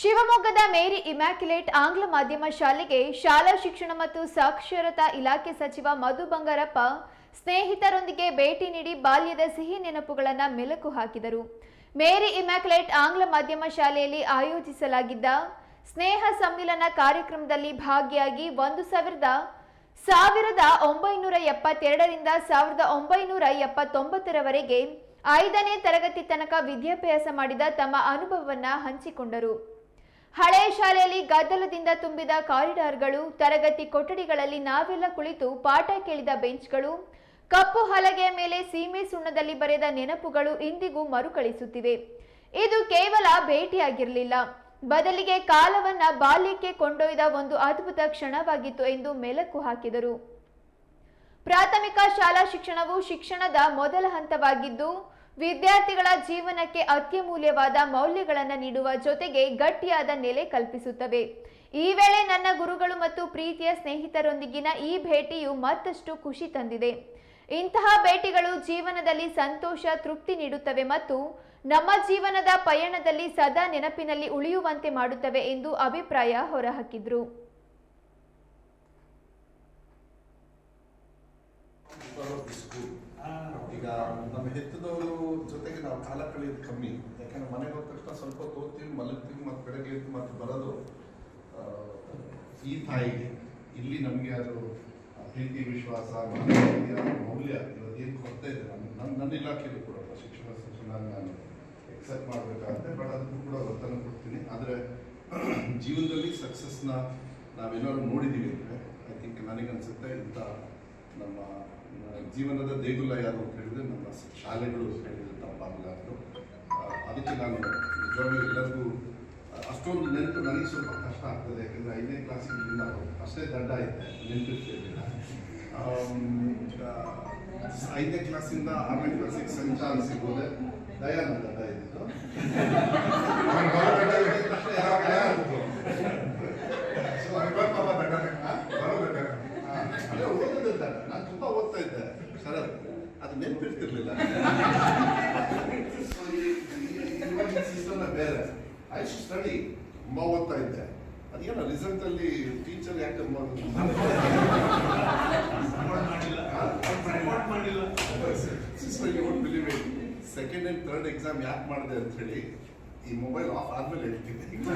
ಶಿವಮೊಗ್ಗದ ಮೇರಿ ಇಮ್ಯಾಕ್ಯುಲೇಟ್ ಆಂಗ್ಲ ಮಾಧ್ಯಮ ಶಾಲೆಗೆ ಶಾಲಾ ಶಿಕ್ಷಣ ಮತ್ತು ಸಾಕ್ಷರತಾ ಇಲಾಖೆ ಸಚಿವ ಮಧು ಬಂಗಾರಪ್ಪ ಸ್ನೇಹಿತರೊಂದಿಗೆ ಭೇಟಿ ನೀಡಿ ಬಾಲ್ಯದ ಸಿಹಿ ನೆನಪುಗಳನ್ನು ಮೆಲುಕು ಹಾಕಿದರು. ಮೇರಿ ಇಮ್ಯಾಕ್ಯುಲೇಟ್ ಆಂಗ್ಲ ಮಾಧ್ಯಮ ಶಾಲೆಯಲ್ಲಿ ಆಯೋಜಿಸಲಾಗಿದ್ದ ಸ್ನೇಹ ಸಮ್ಮಿಲನ ಕಾರ್ಯಕ್ರಮದಲ್ಲಿ ಭಾಗಿಯಾಗಿ ಒಂದು ಸಾವಿರದ ಸಾವಿರದ ಒಂಬೈನೂರ ಎಪ್ಪತ್ತೆರಡರಿಂದ ಸಾವಿರದ ಒಂಬೈನೂರ ಎಪ್ಪತ್ತೊಂಬತ್ತರವರೆಗೆ ಐದನೇ ತರಗತಿ ತನಕ ವಿದ್ಯಾಭ್ಯಾಸ ಮಾಡಿದ ತಮ್ಮ ಅನುಭವವನ್ನು ಹಂಚಿಕೊಂಡರು. ಹಳೆಯ ಶಾಲೆಯಲ್ಲಿ ಗದ್ದಲದಿಂದ ತುಂಬಿದ ಕಾರಿಡಾರ್ಗಳು, ತರಗತಿ ಕೊಠಡಿಗಳಲ್ಲಿ ನಾವೆಲ್ಲ ಕುಳಿತು ಪಾಠ ಕೇಳಿದ ಬೆಂಚ್ಗಳು, ಕಪ್ಪು ಹಲಗೆಯ ಮೇಲೆ ಸೀಮೆ ಸುಣ್ಣದಲ್ಲಿ ಬರೆದ ನೆನಪುಗಳು ಇಂದಿಗೂ ಮರುಕಳಿಸುತ್ತಿವೆ. ಇದು ಕೇವಲ ಭೇಟಿಯಾಗಿರಲಿಲ್ಲ. ಬದಲಿಗೆ ಕಾಲವನ್ನ ಬಾಲ್ಯಕ್ಕೆ ಕೊಂಡೊಯ್ದ ಒಂದು ಅದ್ಭುತ ಕ್ಷಣವಾಗಿತ್ತು ಎಂದು ಮೆಲುಕು ಹಾಕಿದರು. ಪ್ರಾಥಮಿಕ ಶಾಲಾ ಶಿಕ್ಷಣವು ಶಿಕ್ಷಣದ ಮೊದಲ ಹಂತವಾಗಿದ್ದು ವಿದ್ಯಾರ್ಥಿಗಳ ಜೀವನಕ್ಕೆ ಅತ್ಯಮೂಲ್ಯವಾದ ಮೌಲ್ಯಗಳನ್ನು ನೀಡುವ ಜೊತೆಗೆ ಗಟ್ಟಿಯಾದ ನೆಲೆ ಕಲ್ಪಿಸುತ್ತವೆ. ಈ ವೇಳೆ ನನ್ನ ಗುರುಗಳು ಮತ್ತು ಪ್ರೀತಿಯ ಸ್ನೇಹಿತರೊಂದಿಗಿನ ಈ ಭೇಟಿಯು ಮತ್ತಷ್ಟು ಖುಷಿ ತಂದಿದೆ. ಇಂತಹ ಭೇಟಿಗಳು ಜೀವನದಲ್ಲಿ ಸಂತೋಷ, ತೃಪ್ತಿ ನೀಡುತ್ತವೆ ಮತ್ತು ನಮ್ಮ ಜೀವನದ ಪಯಣದಲ್ಲಿ ಸದಾ ನೆನಪಿನಲ್ಲಿ ಉಳಿಯುವಂತೆ ಮಾಡುತ್ತವೆ ಎಂದು ಅಭಿಪ್ರಾಯ ಹೊರಹಾಕಿದ್ರು. ಬರೋದು ಸ್ಕೂಲ್ ಈಗ ನಮ್ಮ ಹೆತ್ತದವರು ಜೊತೆಗೆ ನಾವು ಕಾಲ ಕಳೆಯೋದು ಕಮ್ಮಿ. ಯಾಕಂದ್ರೆ ಮನೆಗೆ ಹೋದ ತಕ್ಷಣ ಸ್ವಲ್ಪ ಓದ್ತೀವಿ ಮಲಗ್ತೀವಿ ಮತ್ತು ಬೆಳಗ್ಗೆ ಎದ್ದು ಮತ್ತೆ ಬರೋದು ಈ ತಾಯಿಗೆ. ಇಲ್ಲಿ ನಮಗೆ ಅದು ಪ್ರೀತಿ ವಿಶ್ವಾಸ ಮೌಲ್ಯ ಏನು ಕೊಡ್ತಾ ಇದೆ ನನ್ನ ನನ್ನ ನನ್ನ ಇಲಾಖೆಯಲ್ಲೂ ಕೂಡ ಶಿಕ್ಷಣ ಶಿಕ್ಷಣ ನಾನು ಎಕ್ಸೆಪ್ಟ್ ಮಾಡಬೇಕಾಗುತ್ತೆ ಬಟ್ ಅದಕ್ಕೂ ಕೂಡ ಒತ್ತನ್ನು ಕೊಡ್ತೀನಿ. ಆದರೆ ಜೀವನದಲ್ಲಿ ಸಕ್ಸಸ್ನ ನಾವೆಲ್ಲರೂ ನೋಡಿದ್ದೀವಿ ಅಂದರೆ ಐ ಥಿಂಕ್ ನನಗನ್ಸುತ್ತೆ ಇಂಥ ನಮ್ಮ ಜೀವನದ ದೇಗುಲ ಯಾರು ಅಂತ ಹೇಳಿದ್ರೆ ನಮ್ಮ ಶಾಲೆಗಳು ಅಂತ ಹೇಳಿದ್ರೆ ಅದಕ್ಕೆ ನಾನು ನಿಜವಾಗ್ಲೂ ಎಲ್ಲರಿಗೂ ಅಷ್ಟೊಂದು ನೆನಪು ನನಗೆ ಸ್ವಲ್ಪ ಕಷ್ಟ ಆಗ್ತದೆ, ಯಾಕಂದರೆ ಐದನೇ ಕ್ಲಾಸಿಗಿಂದ ಅಷ್ಟೇ ದಡ್ಡ ಐತೆ ನೆನಪಿರ್ತಿರಲಿಲ್ಲ. ಐದನೇ ಕ್ಲಾಸಿಂದ ಆರನೇ ಕ್ಲಾಸಿಗೆ ಸಂಚಾರ ಸಿಗೋದೆ ದಯಾನಂದ ದಡ್ಡ ಇದ್ದಿದ್ದು ಅವ್ನು ಹೊರಗಡೆ ಹೋಗಿದ ತಕ್ಷಣ ಯಾವ ಭಯ ಆಗ್ಬಿಟ್ಟು. So, ಅದೇ ಓದೋದಿಲ್ಲ ನಾನು ತುಂಬಾ ಓದ್ತಾ ಇದ್ದೆ ಶರತ್ ಅದು ನೆನಪಿರ್ತಿರ್ಲಿಲ್ಲ. ಬೇರೆ. ಐ ಶುಡ್ ಸ್ಟಡಿ ತುಂಬಾ ಓದ್ತಾ ಇದ್ದೆ. ಅದೇನ ರಿಸಲ್ಟ್ ಅಲ್ಲಿ ಟೀಚರ್ ಯಾಕೆ ಸೆಕೆಂಡ್ ಅಂಡ್ ಥರ್ಡ್ ಎಕ್ಸಾಮ್ ಯಾಕೆ ಮಾಡಿದೆ ಅಂತ ಹೇಳಿ ಈ ಮೊಬೈಲ್ ಆಫ್ ಆದ್ಮೇಲೆ ಹೇಳ್ತೀನಿ ಸೆಕೆಂಡ್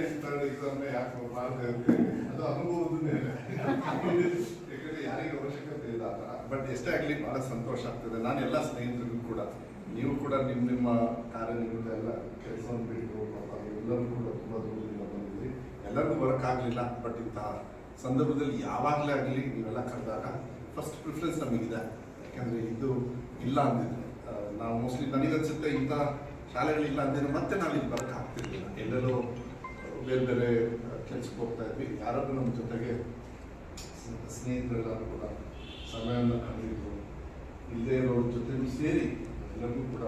ಅಂಡ್ ಥರ್ಡ್ ಎಕ್ಸಾಮ್ ಯಾಕೆ ಮಾಡಿದೆ ಅಂತ ಹೇಳಿ. ಅದು ಅನುಭವದ ಮೇಲೆ ಯಾಕಂದ್ರೆ ಯಾರಿಗೆ ಅವಶ್ಯಕತೆ ಇಲ್ಲ ಬಟ್ ಎಷ್ಟೇ ಆಗಲಿ ಬಹಳ ಸಂತೋಷ ಆಗ್ತದೆ. ನಾನು ಎಲ್ಲ ಸ್ನೇಹಿತರಿಗೂ ಕೂಡ ನೀವು ಕೂಡ ನಿಮ್ಮ ನಿಮ್ಮ ಕಾರ್ಯನಿಮಿತ್ತ ಎಲ್ಲ ಕೆಲಸವನ್ನು ಬಿಟ್ಟು ಎಲ್ಲರೂ ಕೂಡ ತುಂಬ ದೂರದಿಂದ ಬಂದಿದ್ರಿ ಎಲ್ಲರಿಗೂ ಬರೋಕ್ಕಾಗಲಿಲ್ಲ ಬಟ್ ಇಂತಹ ಸಂದರ್ಭದಲ್ಲಿ ಯಾವಾಗಲೇ ಆಗಲಿ ನೀವೆಲ್ಲ ಕರೆದಾಗ ಫಸ್ಟ್ ಪ್ರಿಫರೆನ್ಸ್ ನಮಗಿದೆ. ಯಾಕೆಂದರೆ ಇದು ಇಲ್ಲ ಅಂದಿದ್ರೆ. ಆ, ನಾವು ಮೋಸ್ಟ್ಲಿ ನನಗನ್ಸುತ್ತೆ ಇಂಥ ಶಾಲೆಗಳಿಲ್ಲ ಅಂದಿದ್ರೆ ಮತ್ತೆ ನಾವು ಇಲ್ಲಿ ಬರೋಕ್ಕಾಗ್ತಿರ್ಲಿಲ್ಲ ಎಲ್ಲೆಲ್ಲೋ ಬೇರೆ ಬೇರೆ ಕೆಲಸಕ್ಕೆ ಹೋಗ್ತಾ ಇದ್ವಿ. ಯಾರಾದರೂ ನಮ್ಮ ಜೊತೆಗೆ ಸ್ನ- ಸ್ನೇಹಿತರೆಲ್ಲರೂ ಕೂಡ ಸಮಯವನ್ನು ಕಳೆದಿದ್ರು ಇಲ್ಲದೇ ಇರೋರ ಜೊತೆ ಸೇರಿ, ಎಲ್ಲರಿಗೂ ಕೂಡ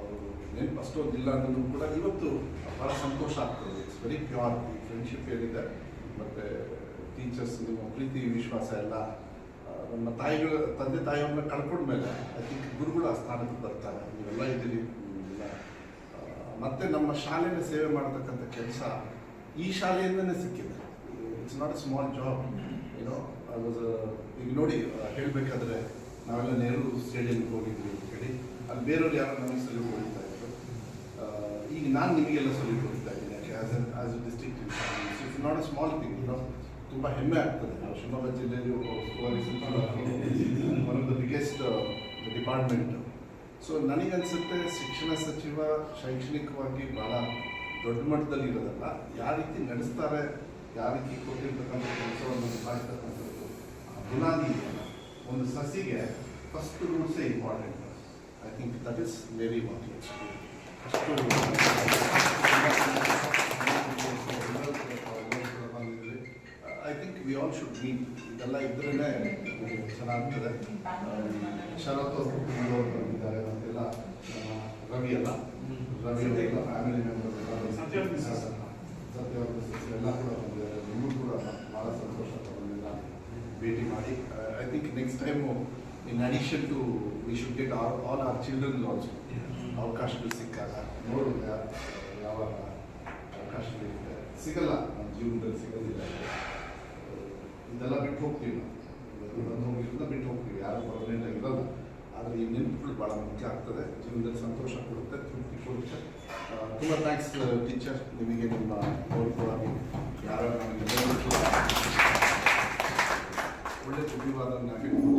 ಅವರು ನೆನಪು ಅಷ್ಟೊಂದು ಇಲ್ಲ ಅಂದ್ರೂ ಕೂಡ ಇವತ್ತು ಬಹಳ ಸಂತೋಷ ಆಗ್ತದೆ. ಇಟ್ಸ್ ವೆರಿ ಪ್ಯೂರ್ ಫ್ರೆಂಡ್ಶಿಪ್ ಏನಿದೆ. ಮತ್ತು ಟೀಚರ್ಸ್ ನಿಮ್ಮ ಪ್ರೀತಿ, ವಿಶ್ವಾಸ ಎಲ್ಲ ನಮ್ಮ ತಾಯಿಗಳ, ತಂದೆ ತಾಯಿಯವ್ರನ್ನ ಕಳ್ಕೊಂಡ್ಮೇಲೆ ಐ ಥಿಂಕ್ ಗುರುಗಳು ಆ ಸ್ಥಾನಕ್ಕೆ ಬರ್ತಾರೆ. ನೀವೆಲ್ಲ ಇದ್ದೀರಿ ಮತ್ತೆ ನಮ್ಮ ಶಾಲೆನ ಸೇವೆ ಮಾಡತಕ್ಕಂಥ ಕೆಲಸ ಈ ಶಾಲೆಯಿಂದನೇ ಸಿಕ್ಕಿದೆ. It's not a small job ಏನೋ ಈಗ ನೋಡಿ ಹೇಳಬೇಕಾದ್ರೆ ನಾವೆಲ್ಲ ನೆಹರು ಸ್ಟೇಡಿಯಂಗೆ ಹೋಗಿದ್ವಿ ಅಂತ ಹೇಳಿ. ಅಲ್ಲಿ ಬೇರೆಯವ್ರು ಯಾರು ನಮಗೆ ಸಲ್ಯೂಟ್ ಹೊಡಿತಾ ಇದ್ರು. ಈಗ ನಾನು ನಿಮಗೆಲ್ಲ ಸಲ್ಯೂಟ್ ಹೊಡಿತಾ ಇದ್ದೀನಿ ಯಾಕೆ as an as a district it's not a small thing ಏನೋ ತುಂಬ ಹೆಮ್ಮೆ ಆಗ್ತದೆ. ನಾವು ಶಿವಮೊಗ್ಗ ಜಿಲ್ಲೆಯಲ್ಲಿ one of the biggest department so ನನಗನ್ಸುತ್ತೆ ಶಿಕ್ಷಣ ಸಚಿವ ಶೈಕ್ಷಣಿಕವಾಗಿ ಬಹಳ ದೊಡ್ಡ ಮಟ್ಟದಲ್ಲಿ ಇರೋದಲ್ಲ ಯಾವ ರೀತಿ ನಡೆಸ್ತಾರೆ, ಯಾವ ರೀತಿ ಕೊಟ್ಟಿರ್ತಕ್ಕಂಥ ಕೆಲಸವನ್ನು ನಿಭಾಯಿಸ್ತಕ್ಕಂಥದ್ದು ಆ ಬುನಾದಿ ಇದೆಯಲ್ಲ ಒಂದು ಸಸಿಗೆ first ರೂಟ್ಸೇ important I think that is very important first I think we all should meet ಇದೆಲ್ಲ ಇದ್ರೇ ಚೆನ್ನಾಗ್ತದೆ. ಶರತ್ ಅವರು ಬಂದಿದ್ದಾರೆ ಮತ್ತೆಲ್ಲ ನಮ್ಮ ರವಿ ಅಲ್ಲ? ರವಿ ಎಲ್ಲ family members Satyavanta sir. Satyavanta sir ಎಲ್ಲ ಕೂಡ ಬಂದಿದ್ದಾರೆ ನಿಮಗೂ ಕೂಡ ಭಾಳ ಸಂತೋಷ ತಗೊಂಡಿಲ್ಲ ಭೇಟಿ ಮಾಡಿ I think next time in addition to we should get all all our children also ಅವಕಾಶಗಳು ಸಿಕ್ಕಾಗ ನೋಡಿದ್ರೆ ಯಾವಾಗ ಅವಕಾಶ ಸಿಗುತ್ತೆ ಸಿಗಲ್ಲ ನಮ್ಮ ಜೀವನದಲ್ಲಿ ಸಿಗೋದಿಲ್ಲ. ಇದೆಲ್ಲ ಬಿಟ್ಟು ಹೋಗ್ತೀವಿ ನಾವು. ಬಂದು ಹೋಗಿರೋದನ್ನ ಬಿಟ್ಟು ಹೋಗ್ತೀವಿ. ಯಾರು ಪರ್ಮನೆಂಟ್ ಆಗಿರಲ್ಲ ಆದರೆ ಈ ನೆನಪುಗಳು ಭಾಳ ಮುಖ್ಯ ಆಗ್ತದೆ. ಜೀವನದಲ್ಲಿ ಸಂತೋಷ ಕೊಡುತ್ತೆ ತೃಪ್ತಿ ಕೊಡುತ್ತೆ. ತುಂಬ ಥ್ಯಾಂಕ್ಸ್ ಟೀಚರ್ ನಿಮಗೆ ನಿಮ್ಮ Schulklassen in der